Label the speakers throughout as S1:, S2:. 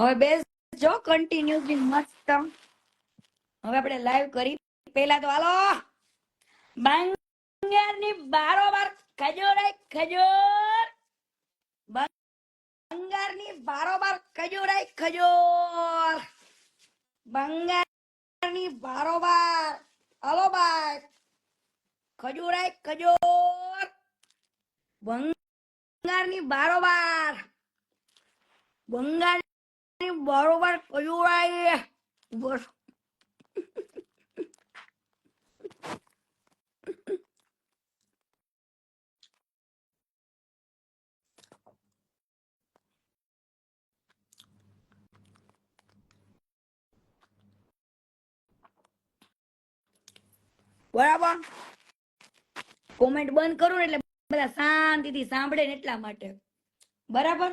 S1: હવે બેસ, જો કન્ટિન્યુઅસલી મસ્ત હવે આપણે લાઈવ કરી. પેલા તો હાલો. બંગારની બારોબાર ખજૂર ખજૂર. બંગારની બારોબાર ખજૂર ખજૂર. બંગારની બારોબાર. હાલો ભાઈ. ખજૂર ખજૂર. બંગારની બારોબાર. બંગાળની બરોબર કયું આય બસ બરાબર? કોમેન્ટ બંધ કરું એટલે બધા શાંતિથી સાંભળે ને એટલા માટે. બરાબર?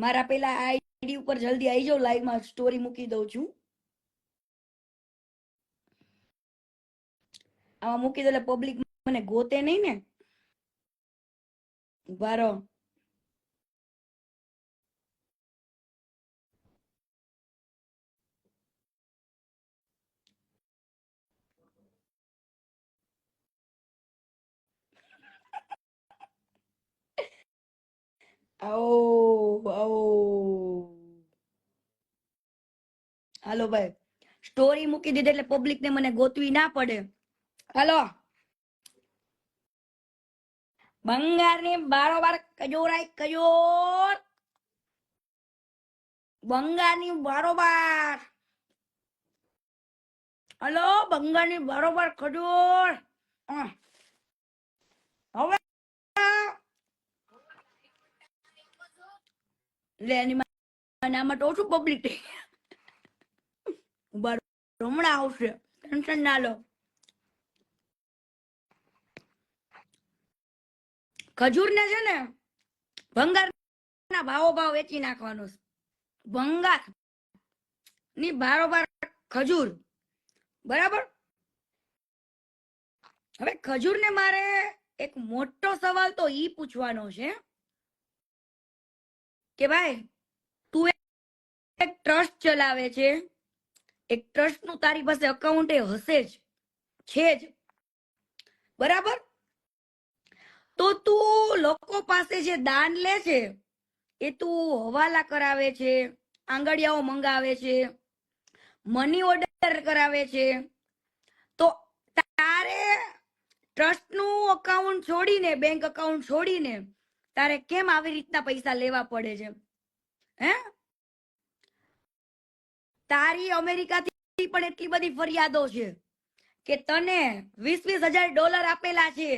S1: મારા પેલા આઈડી ઉપર જલ્દી આવી જાઓ લાઈવમાં સ્ટોરી મૂકી દઉં છું. આમાં મૂકી દો એટલે પબ્લિક મને ગોતે નહીં ને. આવો આવો. હાલો ભાઈ. સ્ટોરી મૂકી દીધી એટલે પબ્લિક ને મને ગોતવી ના પડે. હાલો. બંગારની બારોબાર કજોરાય કજોર. બંગાળની બારોબાર. હલો, બંગાળની બારોબાર ખજૂર લે એની આમાં તો ઓછું પબ્લિક ઊભા રહો. હમણાં આવશે. ટેન્શન ના લો. ખજૂર ને છે ને ભંગાર ના ભાવો ભાવ વેચી નાખવાનો. ભંગારની બારોબાર ખજૂર. બરાબર? હવે ખજૂર ને મારે એક મોટો સવાલ તો ઈ પૂછવાનો છે. કે ભાઈ, તું એક ટ્રસ્ટ ચલાવે છે. એક ટ્રસ્ટનું તારી પાસે અકાઉન્ટ એ હશે જ, છે જ. બરાબર? તો તું લોકો પાસે જે દાન લે છે, એ તું હવાલા કરાવે છે, આંગળિયાઓ મંગાવે છે મની ઓર્ડર કરાવે છે. તો તારે ટ્રસ્ટનું અકાઉન્ટ છોડીને બેંક અકાઉન્ટ છોડીને તારે કેમ આવી રીતના પૈસા લેવા પડે છે? હે? તારી અમેરિકાથી પણ એટલી બધી ફરિયાદો છે કે તને વીસ વીસ હજાર ડોલર આપેલા છે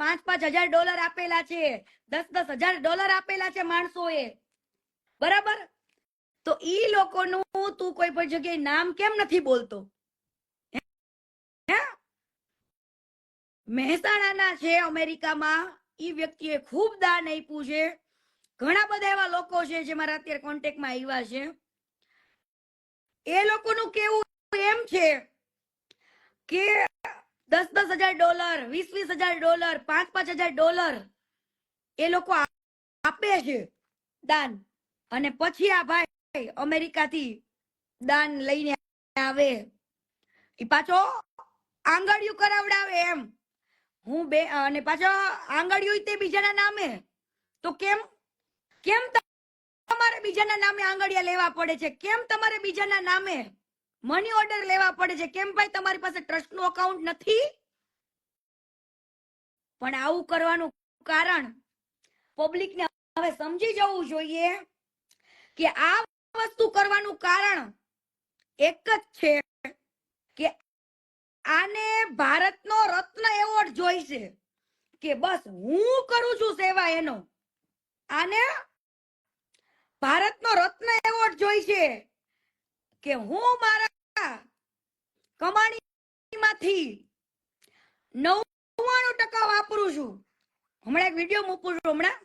S1: પાંચ પાંચ હજાર ડોલર આપેલા છે દસ દસ હજાર ડોલર આપેલા છે માણસોએ. બરાબર? તો ઈ લોકોનું તું કોઈ પણ જગ્યાએ નામ કેમ નથી બોલતો? મહેસાણાના છે અમેરિકામાં ઈ વ્યક્તિએ ખૂબ દાન આપ્યું છે. ઘણા બધા એવા લોકો છે જે મારા અત્યારે કોન્ટેક્ટમાં આવ્યા છે. એ લોકોનું કેવું એમ છે કે દસ દસ હજાર ડોલર, વીસ વીસ હજાર ડોલર, પાંચ પાંચ હજાર ડોલર એ લોકો આપે છે દાન. અને પછી આ ભાઈ અમેરિકાથી દાન લઈને આવે. એ પાછો આંગળિયું કરાવડાવે એમ. હું બે, અને પાછા આંગળિયું તે બીજાના નામે. તો કેમ? કેમ તમારે બીજાના નામે આંગળિયા લેવા પડે છે? કેમ તમારે બીજાના નામે મની ઓર્ડર લેવા પડે છે? કેમ ભાઈ તમારી પાસે ટ્રસ્ટનું અકાઉન્ટ નથી? પણ આવું કરવાનું કારણ પબ્લિક ને હવે સમજી જવું જોઈએ કે આ વસ્તુ કરવાનું કારણ એક જ છે કે આને ભારતનો રત્ન એવોર્ડ જોઈશે કે બસ હું કરું છું સેવા એનો. આને ભારતનો રત્ન એવોર્ડ જોઈશે કે હું મારા કમાણીમાંથી નવ્વાણું ટકા વાપરું છું. હમણાં એક વીડિયો મૂકું છું હમણાં.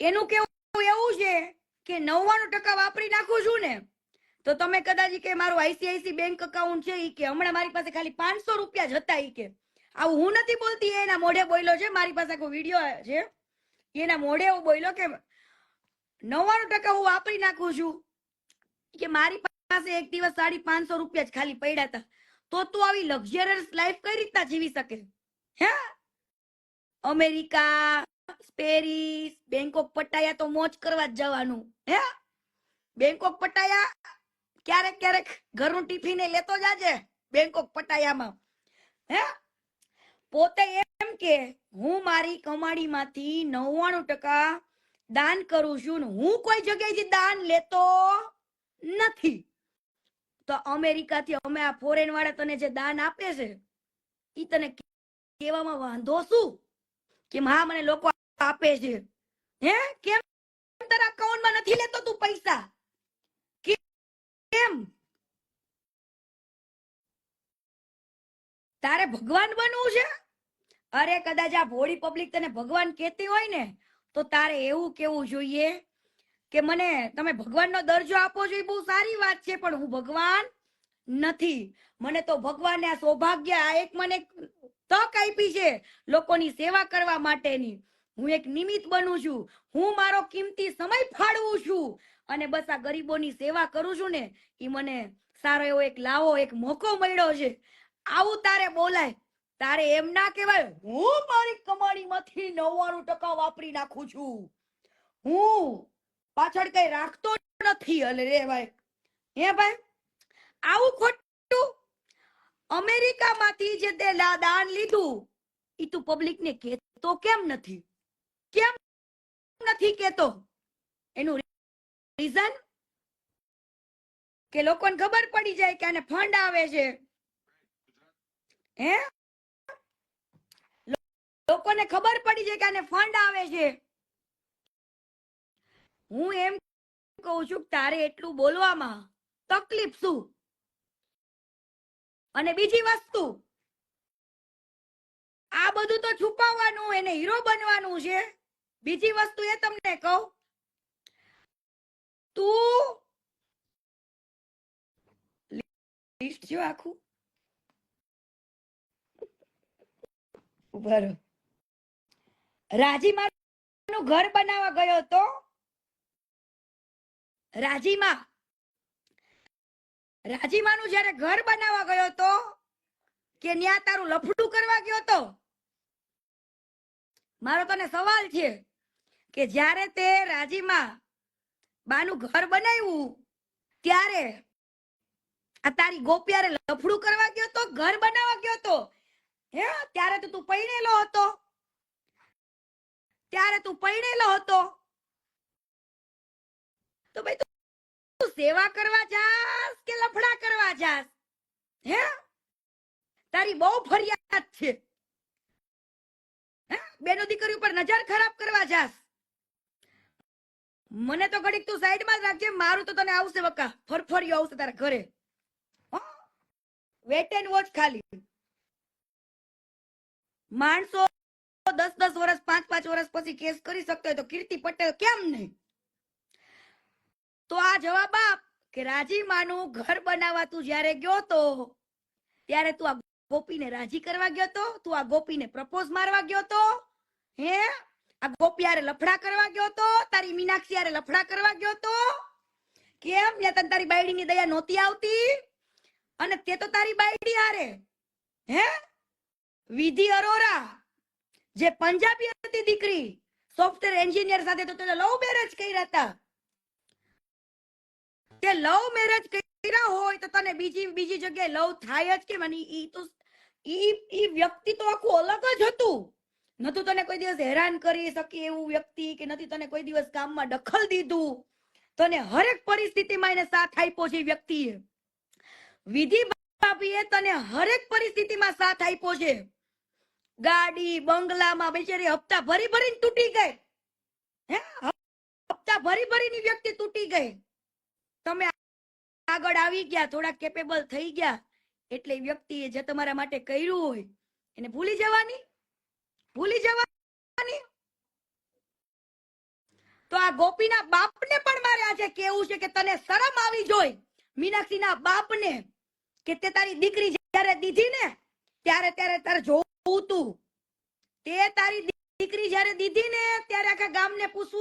S1: એનું કેવું એવું છે કે નવ્વાણું ટકા વાપરી નાખું છું ને તો તમે કદાચ કે મારું આઈસીઆઈસી બેંક અકાઉન્ટ છે ઈ કે. હમણાં મારી પાસે ખાલી પાંચસો રૂપિયા જ હતા ઈ કે. આવું હું નથી બોલતી એના મોઢે બોલ્યો છે. મારી પાસે કોઈ વીડિયો છે. એના મોઢે એવું બોલ્યો કે નવ્વાણું ટકા હું વાપરી નાખું છું. કે મારી પાસે એક દિવસ સાડી પાંચસો રૂપિયા જ ખાલી પડ્યા હતા. તો તું આવી લક્ઝરિયસ લાઈફ કઈ રીતના જીવી શકે? હે? અમેરિકા, પેરિસ, બેંકોક પટાયા તો મોજ કરવા જ જવાનું. હે? બેંકોક પટાયા ક્યારેક ક્યારેક ઘરનું ટિફિન લેતો જાજે બેંકોક પટાયામાં. હે? પોતે એમ કે, હું મારી કમાણીમાંથી નવ્વાણું ટકા દાન કરું છું હું કોઈ જગ્યાએથી દાન લેતો નથી. તો અમેરિકાથી અમે આ ફોરેન વાળા તને જે દાન આપે છે એ તને કહેવામાં વાંધો શું? કે હા, મને લોકો આપે છે. હે? કેમ? તારા અકાઉન્ટમાં નથી લેતો તું પૈસા? કેમ તારે ભગવાન બનવું છે? અરે કદાચ આ ભોળી પબ્લિક તને ભગવાન કહેતી હોય ને, તો તારે એવું કેવું જોઈએ કે મને તમે ભગવાનનો દરજ્જો આપો છો બહુ સારી વાત છે, પણ હું ભગવાન નથી. મને તો ભગવાને આ સૌભાગ્ય આ એક મને તક આપી છે લોકોની સેવા કરવા માટેની. હું એક નિમિત્ત બનું છું. હું મારો કિંમતી સમય ફાળવું છું. અને બસ આ ગરીબોની સેવા કરું છું ને એ મને સારો એવો એક લાવો, એક મોકો મળ્યો છે. આવું તારે બોલાય. તારે એમ ના કહેવાય, હું મારી કમાણીમાંથી નવ્વાણું ટકા વાપરી નાખું છું. હું પાછળ કઈ રાખતો નથી, અલે રે ભાઈ. હે ભાઈ, આવું ખોટું? અમેરિકામાંથી જે તે દાન લીધું એ તું પબ્લિકને કહેતો કેમ નથી? કેમ નથી કેતો? એનું રીઝન કે લોકોને ખબર પડી જાય કે આને ફંડ આવે છે. હે? લોકોને ખબર પડી જાય કે આને ફંડ આવે છે. હું એમ કહું છું તારે એટલું બોલવામાં તકલીફ શું? અને બીજી વસ્તુ, આ બધું તો છુપાવવાનું, એને હીરો બનવાનું છે. બીજી વસ્તુ એ તમને કહું. તું લિસ્ટ જો આખું. બરો રાજીમાં નું ઘર બનાવવા ગયો તો? રાજીમા. રાજીમાનું જ્યારે ઘર બનાવવા ગયો તો? કે ન્યા તારું લફડું કરવા ગયો તો? મારો તને સવાલ છે. કે જ્યારે તે રાજીમાં બાનું ઘર બનાવ્યું, ત્યારે આ તારી ગોપિયારે લફડું કરવા ગયો તો, ઘર બનાવવા ગયો તો. હે, ત્યારે તો તું પૈણેલો હતો. ત્યારે તું પૈણેલો હતો. તો ભાઈ તું સેવા કરવા જાસ કે લફડા કરવા જાસ હે? તારી બહુ ફરિયાદ છે. હે? બેનો દીકરી ઉપર નજર ખરાબ કરવા જાસ મને તો ઘડીક તું સાઈડમાં જ રાખજે, મારું તો તને આવશે બકા ફરફરિયો આવશે તારા ઘરે. વેટ એન્ડ વોચ ખાલી. માણસો દસ દસ વર્ષ પાંચ પાંચ વર્ષ પછી કેસ કરી શકતો હોય તો કીર્તિ પટેલ કેમ નહીં? તો આ જવાબ આપ કે રાજીમાનું ઘર બનાવવા તું જયારે ગયો તો, ત્યારે તું આ ગોપીને રાજી કરવા ગયો તો, તું આ ગોપીને પ્રપોઝ મારવા ગયો તો? હે? આ ગોપી હારે લફડા કરવા ગયો તો? તારી મીનાક્ષી હારે લફડા કરવા ગયો તો? કેમ? ને તને તારી બાયડીની દયા નહોતી આવતી? અને તે તો તારી બાયડી હારે હે? વિધિ અરોરા. જે પંજાબી હતી દીકરી સોફ્ટવેર એન્જિનિયર સાથે તો તને લવ મેરેજ કર્યા હતા. તે લવ મેરેજ કર્યા હોય તો તને બીજી બીજી જગ્યાએ લવ થાય જ કેમ? અને ઈ તો, ઈ ઈ વ્યક્તિ તો આખું અલગ જ હતું. નતું તને કોઈ દિવસ હેરાન કરી શકે એવું વ્યક્તિ કે નથી તને કોઈ દિવસ કામમાં દખલ દીધું? તને હરેક પરિસ્થિતિમાં એને સાથ આપ્યો છે વ્યક્તિએ. વિધિ બાપીએ તને હરેક પરિસ્થિતિમાં સાથ આપ્યો છે. ગાડી, બંગલામાં બેચારી હપ્તા ભરી ભરીને તૂટી ગઈ. હે? હપ્તા ભરી ભરીની વ્યક્તિ તૂટી ગઈ. તમે આગળ આવી ગયા થોડા કેપેબલ થઈ ગયા. એટલે વ્યક્તિએ જે તમારા માટે કર્યું હોય એને ભૂલી જવાની? ભૂલી જવાની? તો આ ગોપીના બાપને પણ મારે આજે કેવું છે કે તને શરમ આવી જોઈ, મીનાક્ષીના બાપને, કે તે તારી દીકરી જ્યારે દીધી ને, ત્યારે ત્યારે તારે જોવું તું. તે તારી દીકરી જ્યારે દીધી ને, ત્યારે આખા ગામને પૂછવું